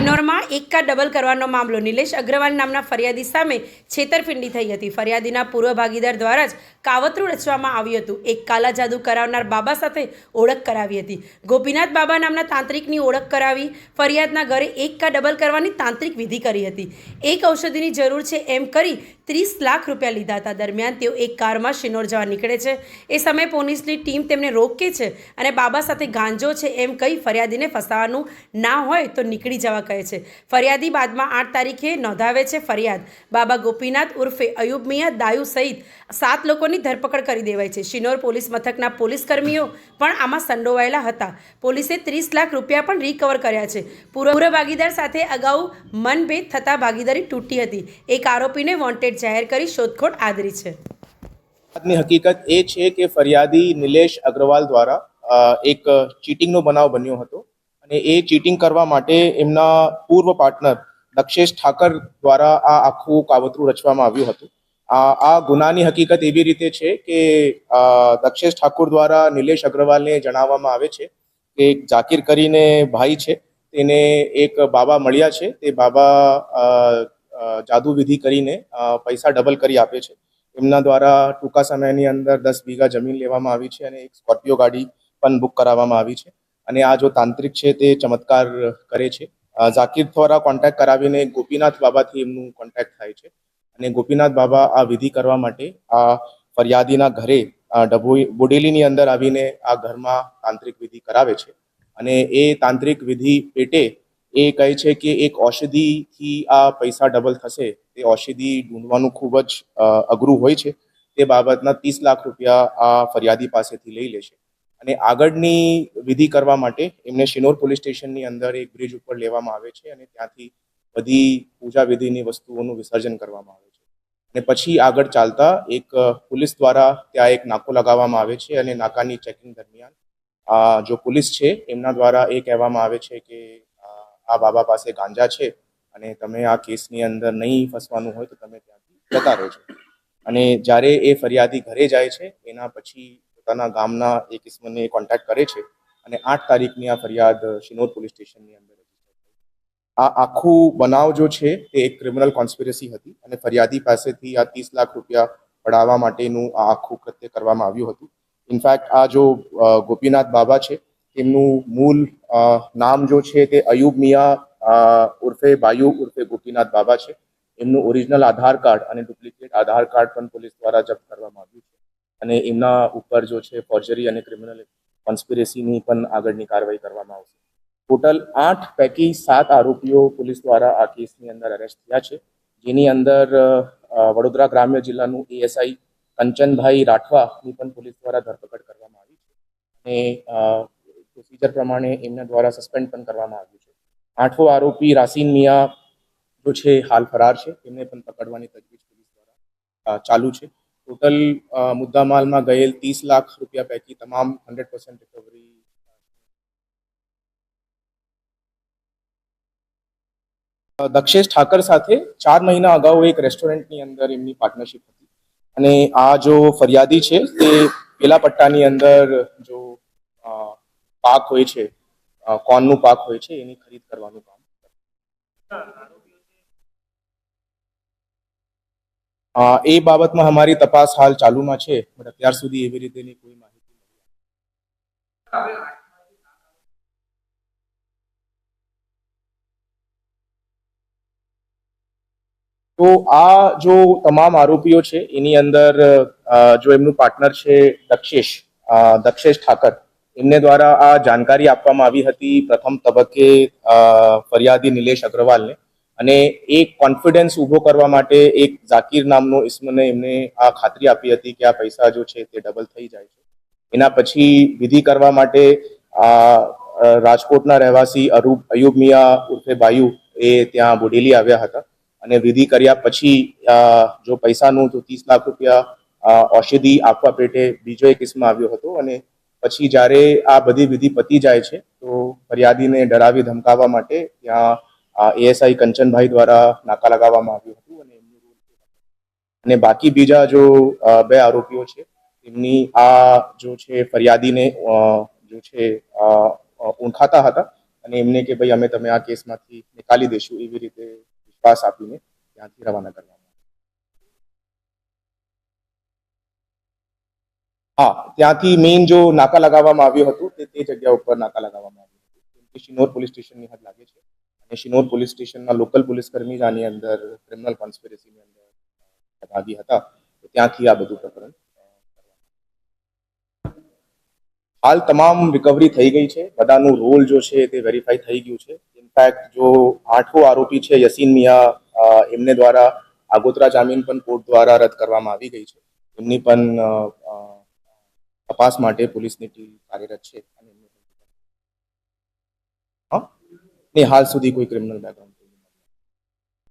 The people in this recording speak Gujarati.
Normal. એકા ડબલ કરવાનો મામલો. નિલેશ અગ્રવાલ નામના ફરિયાદી સામે છેતરપિંડી થઈ હતી. ફરિયાદીના પૂર્વ ભાગીદાર દ્વારા જ કાવતરું રચવામાં આવ્યું હતું. એક કાલા જાદુ કરાવનાર બાબા સાથે ઓળખ કરાવી હતી. ગોપીનાથ બાબા નામના તાંત્રિકની ઓળખ કરાવી ફરિયાદના ઘરે એક કા ડબલ કરવાની તાંત્રિક વિધિ કરી હતી. એક ઔષધિની જરૂર છે એમ કરી ત્રીસ લાખ રૂપિયા લીધા હતા. દરમિયાન તેઓ એક કારમાં શિનોર જવા નીકળે છે. એ સમયે પોલીસની ટીમ તેમને રોકે છે અને બાબા સાથે ગાંજો છે એમ કહી ફરિયાદીને ફસાવાનું ના હોય તો નીકળી જવા કહે છે. ફરિયાદી બાદમાં આઠ તારીખે નોંધાવે છે ફરિયાદ. બાબા ગોપીનાથ ઉર્ફે અયુબ મિયા દાયુ સહિત સાત લોકોની ધરપકડ કરી દેવાઈ છે. શિનોર પોલીસ મથકના પોલીસ કર્મીઓ પણ આમાં સંડોવાયેલા હતા. પોલીસે ત્રીસ લાખ રૂપિયા પણ રિકવર કર્યા છે. પૂર્વ ભાગીદાર સાથે અગાઉ મનભેદ થતાં ભાગીદારી તૂટી હતી. એક આરોપીને વોન્ટેડ જાહેર કરી શોધખોળ આદરી છે. આજની હકીકત એ છે કે ફરિયાદી નિલેશ અગ્રવાલ દ્વારા એક ચીટિંગનો બનાવ બન્યો હતો. અને એ ચીટિંગ કરવા માટે એમના પૂર્વ પાર્ટનર દક્ષેશ ઠાકર દ્વારા આ આખું કાવતરું રચવામાં આવ્યું હતું. આ ગુનાની હકીકત એવી રીતે છે કે દક્ષેશ ઠાકુર દ્વારા નિલેશ અગ્રવાલને જણાવવામાં આવે છે કે એક જાકીર કરીને ભાઈ છે તેને એક બાબા મળ્યા છે તે બાબા અ, અ, જાદુ વિધિ કરીને પૈસા ડબલ કરી આપે છે. એમના દ્વારા ટૂંકા સમયની અંદર દસ વીઘા જમીન લેવામાં આવી છે અને એક સ્કોર્પિયો ગાડી પણ બુક કરાવવામાં આવી છે. અને આ જો તાંત્રિક છે તે ચમત્કાર કરે છે. ઝાકીર દ્વારા કોન્ટેક્ટ કરાવીને ગોપીનાથ બાબાથી એમનું કોન્ટેક્ટ થાય છે. અને ગોપીનાથ બાબા આ વિધિ કરવા માટે આ ફરિયાદીના ઘરે બુડેલીની અંદર આવીને આ ઘરમાં તાંત્રિક વિધિ કરાવે છે. અને એ તાંત્રિક વિધિ પેટે એ કહે છે કે એક ઔષધિથી આ પૈસા ડબલ થશે. તે ઔષધિ ઢૂંઢવાનું ખૂબ જ અઘરું હોય છે. તે બાબતના ત્રીસ લાખ રૂપિયા આ ફરિયાદી પાસેથી લઈ લે છે. અને આગળની વિધિ કરવા માટે એમને શિનોર પોલીસ સ્ટેશનની અંદર એક બ્રિજ ઉપર લેવામાં આવે છે અને ત્યાંથી બધી પૂજા વિધિની વસ્તુઓનું વિસર્જન કરવામાં આવે છે. અને પછી આગળ ચાલતા એક પોલીસ દ્વારા ત્યાં એક નાકો લગાવવામાં આવે છે અને નાકાની ચેકિંગ દરમિયાન જો પોલીસ છે એમના દ્વારા એ કહેવામાં આવે છે કે આ બાબા પાસે ગાંજા છે અને તમે આ કેસની અંદર નહીં ફસવાનું હોય તો તમે ત્યાંથી જતા રહેજો. અને જ્યારે એ ફરિયાદી ઘરે જાય છે, એના પછી પોતાના ગામના એક ઇસમને કોન્ટેક્ટ કરે છે અને આઠ તારીખની આ ફરિયાદ શિનોર પોલીસ સ્ટેશનની અંદર આ આખું બનાવ જો છે તે એક ક્રિમિનલ કોન્સ્પિરસી હતી અને ફરિયાદી પાસેથી આ ત્રીસ લાખ રૂપિયા પડાવવા માટેનું આ આખું કૃત્ય કરવામાં આવ્યું હતું. ઇનફેક્ટ આ જો ગોપીનાથ બાબા છે, તેમનું મૂળ નામ જો છે તે અયુબ મિયા ઉર્ફે બાયુ ઉર્ફે ગોપીનાથ બાબા છે. એમનું ઓરિજિનલ આધાર કાર્ડ અને ડુપ્લિકેટ આધાર કાર્ડ પણ પોલીસ દ્વારા જપ્ત કરવામાં આવ્યું છે. અને એમના ઉપર જો છે ફોર્જરી અને ક્રિમિનલ કોન્સ્પિરેસીની પણ આગળની કાર્યવાહી કરવામાં આવશે. ટોટલ આઠ પૈકી સાત આરોપીઓ પોલીસ દ્વારા આ કેસની અંદર અરેસ્ટ થયા છે. જેની અંદર વડોદરા ગ્રામ્ય જિલ્લાનું એએસઆઈ કંચનભાઈ રાઠવાની પણ પોલીસ દ્વારા ધરપકડ કરવામાં આવી છે. અને પ્રોસિજર પ્રમાણે એમના દ્વારા સસ્પેન્ડ પણ કરવામાં આવ્યું છે. આઠો આરોપી રાસીન મિયા જો છે હાલ ફરાર છે. એમને પણ પકડવાની તજવીજ પોલીસ દ્વારા ચાલુ છે. ટોટલ મુદ્દામાલમાં ગયેલ ત્રીસ લાખ રૂપિયા પૈકી તમામ hundred percent recovery Dakshesh Thakar સાથે ચાર મહિના અગાઉ એક રેસ્ટોરન્ટની અંદર એમની પાર્ટનરશિપ હતી. અને આ જો ફરિયાદી છે, તે પેલા પટ્ટાની અંદર જો પાક હોય છે કોર્નનું પાક હોય છે, એની ખરીદ કરવાનું કામ. એ બાબતમાં અમારી તપાસ હાલ ચાલુમાં છે, બટ અત્યાર સુધી એવી રીતેની કોઈ માહિતી તો આ જો તમામ આરોપીઓ છે, એની અંદર જો એમનું પાર્ટનર છે દક્ષેશ દક્ષેશ ઠાકર, એમને દ્વારા આ જાણકારી આપવામાં આવી હતી પ્રથમ તબક્કે ફરિયાદી નિલેશ અગ્રવાલને. અને એ કોન્ફિડન્સ ઊભો કરવા માટે એક ઝાકીર નામનો ઇસ્મને એમને આ ખાતરી આપી હતી કે આ પૈસા જો છે તે ડબલ થઈ જાય છે. એના પછી વિધિ કરવા માટે આ રાજકોટના રહેવાસી અરૂપ, અયુબ મિયા ઉર્ફે બાયુ એ ત્યાં બોડેલી આવ્યા હતા. અને વિધિ કર્યા પછી જો પૈસાનું જો ત્રીસ લાખ રૂપિયા ઔષધિ આપવા પેટે બીજો એક કિસ્મ આવ્યો હતો અને પછી જ્યારે આ બધી વિધિ પતી જાય છે, તો ફરિયાદીને ડરાવી ધમકાવવા માટે ત્યાં એએસઆઈ કંચનભાઈ દ્વારા નાકા લગાવવામાં આવ્યું હતું અને બાકી બીજા જો બે આરોપીઓ છે એમની આ જો છે ફરિયાદીને જો છે ઓળખાતા હતા અને એમને કે ભાઈ અમે તમે આ કેસમાંથી નિકાલી દેશું એવી રીતે વિશ્વાસ આપીને ત્યાંથી રવાના કરવામાં હા, ત્યાંથી મેઇન જો નાકા લગાવવામાં આવ્યું હતું તે તે જગ્યા ઉપર નાકા લગાવવામાં આવ્યું હતું. શિનોર પોલીસ સ્ટેશનની હદ લાગે છે. શિનોર પોલીસ સ્ટેશનના લોકલ પોલીસકર્મી જ આની અંદર ક્રિમિનલ કોન્સ્પિરસીની અંદર ભાગી હતા. ત્યાંથી આ બધું પ્રકરણ હાલ તમામ રિકવરી થઈ ગઈ છે. બધાનું રોલ જો છે તે વેરીફાઈ થઈ ગયું છે. ઇનફેક્ટ જો આઠો આરોપી છે યસીન મિયા એમને દ્વારા આગોતરા જામીન પણ કોર્ટ દ્વારા રદ કરવામાં આવી ગઈ છે. એમની પણ તપાસ માટે પોલીસની ટીમ કાર્યરત છે. અને એમને- હાલ સુધી કોઈ ક્રિમિનલ બેકગ્રાઉન્ડ